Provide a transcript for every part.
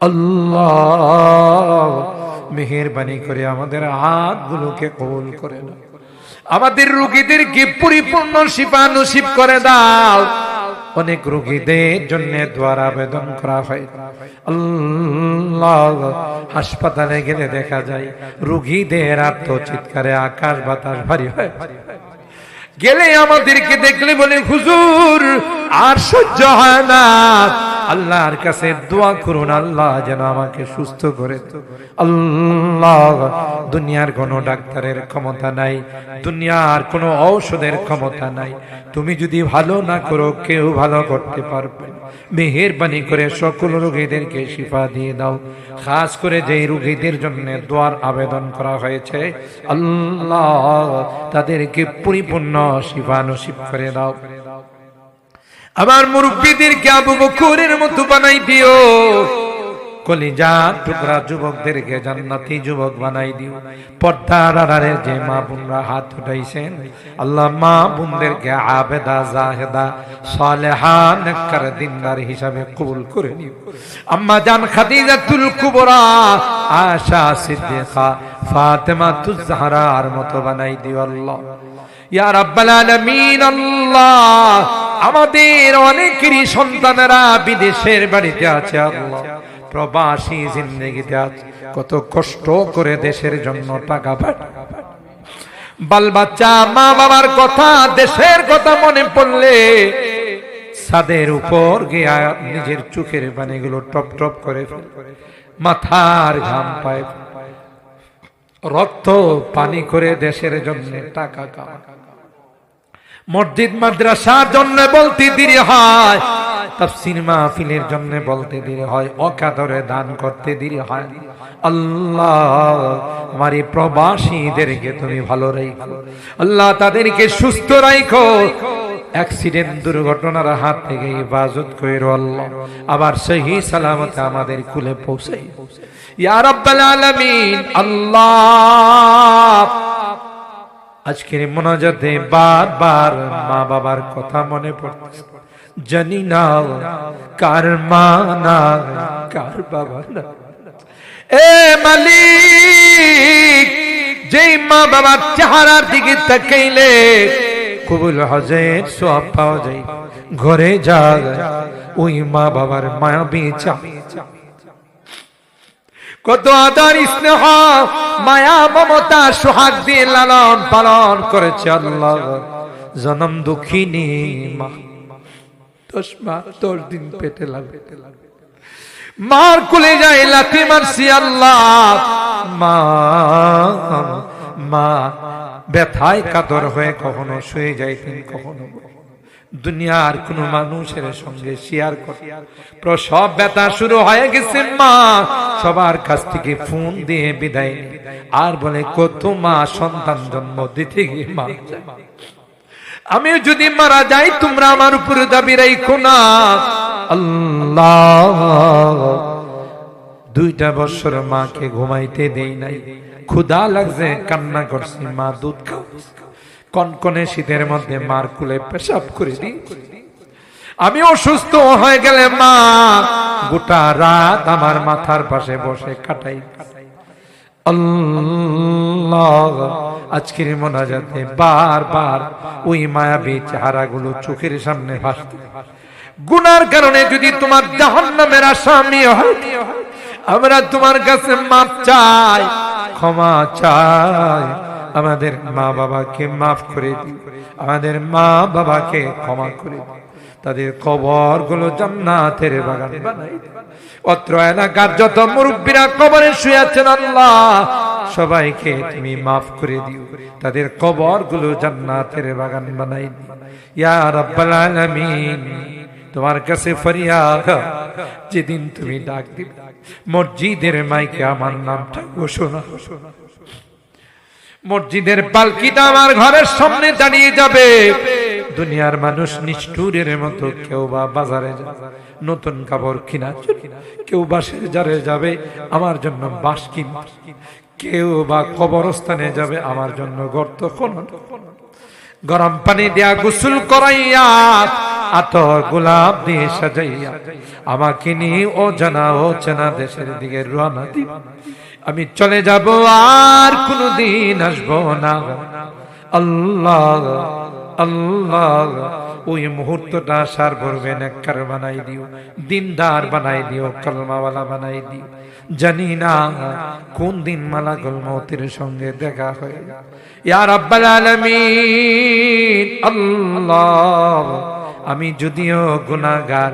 আল্লাহ, মেহেরবানি করে আমাদের হাতগুলোকে কবুল করে না আমাদের রোগীদেরকে পরিপূর্ণ শিফা নসিব করে দাও? অনেক রোগীদের জন্য দোয়ার আবেদন করা হয়। আল্লাহ, হাসপাতালে গেলে দেখা যায়, রোগীদের আত্মচিৎকারে আকাশ বাতাস ভারী হয়। গেলে আমাদেরকে দেখলে বলে, হুজুর, আর সহ্য হয় না। আল্লাহর কাছে দোয়া করুন, আল্লাহ যেন আমাকে সুস্থ করে। আল্লাহ, দুনিয়ার কোনো ডাক্তারের ক্ষমতা নাই, দুনিয়ার কোনো ঔষধের ক্ষমতা নাই তুমি যদি ভালো না করো, কেউ ভালো করতে পারবে। মেহেরবানি করে সকল রোগীদেরকে শিফা দিয়ে দাও খাস করে যে রোগীদের জন্য দোয়ার আবেদন করা হয়েছে, আল্লাহ তাদেরকে পরিপূর্ণ শিফা নসিব করে দাও আমার মুরব্বীদেরকে আবু বকরের মতো বানাই দিও। কলিজা টুকরা যুবকদেরকে জান্নাতি যুবক বানাই দিও। পর্দার আড়ারে যে মা বোনরা হাত উঠাইছেন, আল্লাহ মা বোনদেরকে আবেদা, জাহেদা সালেহা নেককার দিনদার হিসাবে কবুল করে নিও। আম্মা জান খাদিজাতুল কুবরা, আশা, সিদ্দিকা ফাতেমা তুজহারার মতো বানাই দিও আল্লাহ। ইয়া রাব্বাল আলামিন, আল্লাহ আমাদের অনেকেরই সন্তানেরা বিদেশের বাড়িতে আছে, আল্লাহ। প্রবাসী জিন্দগিতে আছে। কত কষ্ট করে দেশের জন্য টাকা পাঠায় বাল বাচ্চা, মা বাবার কথা, দেশের কথা মনে পড়লে ছাদের উপর গিয়া নিজের চোখের পানিগুলো টপ টপ করে মাথার ঘাম পায়। রক্ত পানি করে দেশের জন্য টাকা কামায়। মসজিদ মাদ্রাসার জন্য বলতে দেরি হয়। তাফসীর মাহফিলের জন্য বলতে দেরি হয়। অকাতরে দান করতে দেরি হয়। আল্লাহ, আমার এই প্রবাসীদেরকে তুমি ভালো রাখো। আল্লাহ তাদেরকে সুস্থ রাখো। অ্যাক্সিডেন্ট দুর্ঘটনার হাত থেকে হেফাজত কইরো আল্লাহ। আবার সেই সালামতে আমাদের কুলে পৌঁছাই ইয়া রাব্বাল আলামিন, আল্লাহ। আজকের মোনাজাতে বারবার মা বাবার কথা মনে পড়ছে জানি না কার মা না কার বাবা না। এ মালিক, যেই মা বাবার চেহারার দিকে তাকাইলে কবুল হজের সব পাওয়া যায়। ঘরে যা, ওই মা বাবার মায়াবী চা কত আদার স্নেহ, মায়া, মমতা, সোহাগ দিয়ে লালন পালন করেছে আল্লাহ। জনম দুঃখিনী মা। দশ দিন পেটে লাগে মার কুলে যায় লাথি মারছি আল্লাহ। মা মা, ব্যথায় কাতর হয়ে কখনো শুয়ে যাইতেন, কখনো দুনিয়ার কোন মানুষের সঙ্গে শেয়ার করে। প্রসব ব্যথা শুরু হয়ে গেছে, মা। সবার কাছ থেকে ফোন দিয়ে বিদায় আর বলে, কত মা সন্তান জন্ম দিতে গিয়ে মা আমি যদি মারা যাই, তোমরা আমার উপরে দাবি রাখো না। আল্লাহ, দুইটা বছর মাকে ঘুমাইতে দেই নাই। ক্ষুধা লাগছে, কান্না করছি, মা দুধ খাও কনকনে শীতের মধ্যে মার কুলে পেশাব করে দিই আমি অসুস্থ হয়ে গেলে মা, গোটা রাত আমার মাথার পাশে বসে কাটাই। আজকের মোনাজাতে বারবার ওই মায়াবী চেহারাগুলো চোখের সামনে ভাসতে। গুনার কারণে যদি তোমার জাহান্নামের আসামি হয়, আমরা তোমার কাছে মাপ চাই, ক্ষমা চাই। আমাদের মা বাবাকে মাফ করে দিও আমাদের মা বাবাকে ক্ষমা করে দিও তাদের কবরগুলো জান্নাতের বাগান বানাই। অত্র এলাকার যত মুরব্বীরা কবরে শুয়ে আছেন, আল্লাহ, সবাইকে তুমি মাফ করে দিও। তাদের কবরগুলো জান্নাতের বাগান বানাই ইয়া রাব্বাল আলামিন, তোমার কাছে ফরিয়াদ, যেদিন তুমি ডাক দিবে, মসজিদের মাইকে আমার নামটা ঘোষণা ঘোষণা। মসজিদের পালকিটা আমার ঘরের সামনে দাঁড়িয়ে যাবে। দুনিয়ার মানুষ নিষ্ঠুরের মতো কেউ বা বাজারে নতুন কাপড় কিনা কেউ বাসের জারে যাবে, আমার জন্য বাস কিনতে কেউ বা কবরস্থানে যাবে, আমার জন্য গর্ত খনন গরম পানি দেয়া গোসল করাইয়া, আতর গোলাপ দিয়ে সাজাইয়া, আমাকে নিয়ে ও জানা ও চেনা দেশের দিকে রওনা দিব আমি চলে যাব আর কোনদিন আসব না। আল্লাহ আল্লাহ, ওই মুহূর্তটা সার ভরবে নেককার বানাই দিও, দিনদার বানাই দিও, কলমাওয়ালা বানাই দিও। জানি না কোন দিন মালাকুল মৌতের সঙ্গে দেখা হয় ইয়া রাব্বাল আলামিন, আল্লাহ, আমি যদিও গুনাহগার,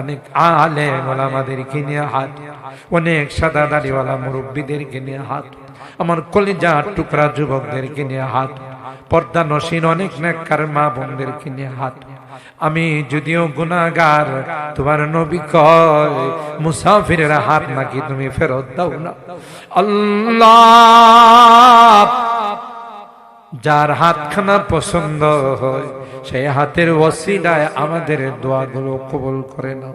অনেক আলে ওলামাদেরকে নিয়ে হাত অনেক সাদা দাড়িওয়ালা মুরব্বীদেরকে নিয়ে হাত, আমার কলিজা টুকরা যুবকদেরকে নিয়ে হাত, পর্দা নসীন অনেক নেককার মা বোনদেরকে নিয়ে হাত। আমি যদিও গুনাহগার, তোমার নবী কয়, মুসাফিরের হাত নাকি তুমি ফেরত দাও না। আল্লাহ, যার হাতখানা পছন্দ হয়, সেই হাতের ওসিলায় আমাদের দোয়াগুলো কবুল করে নাও।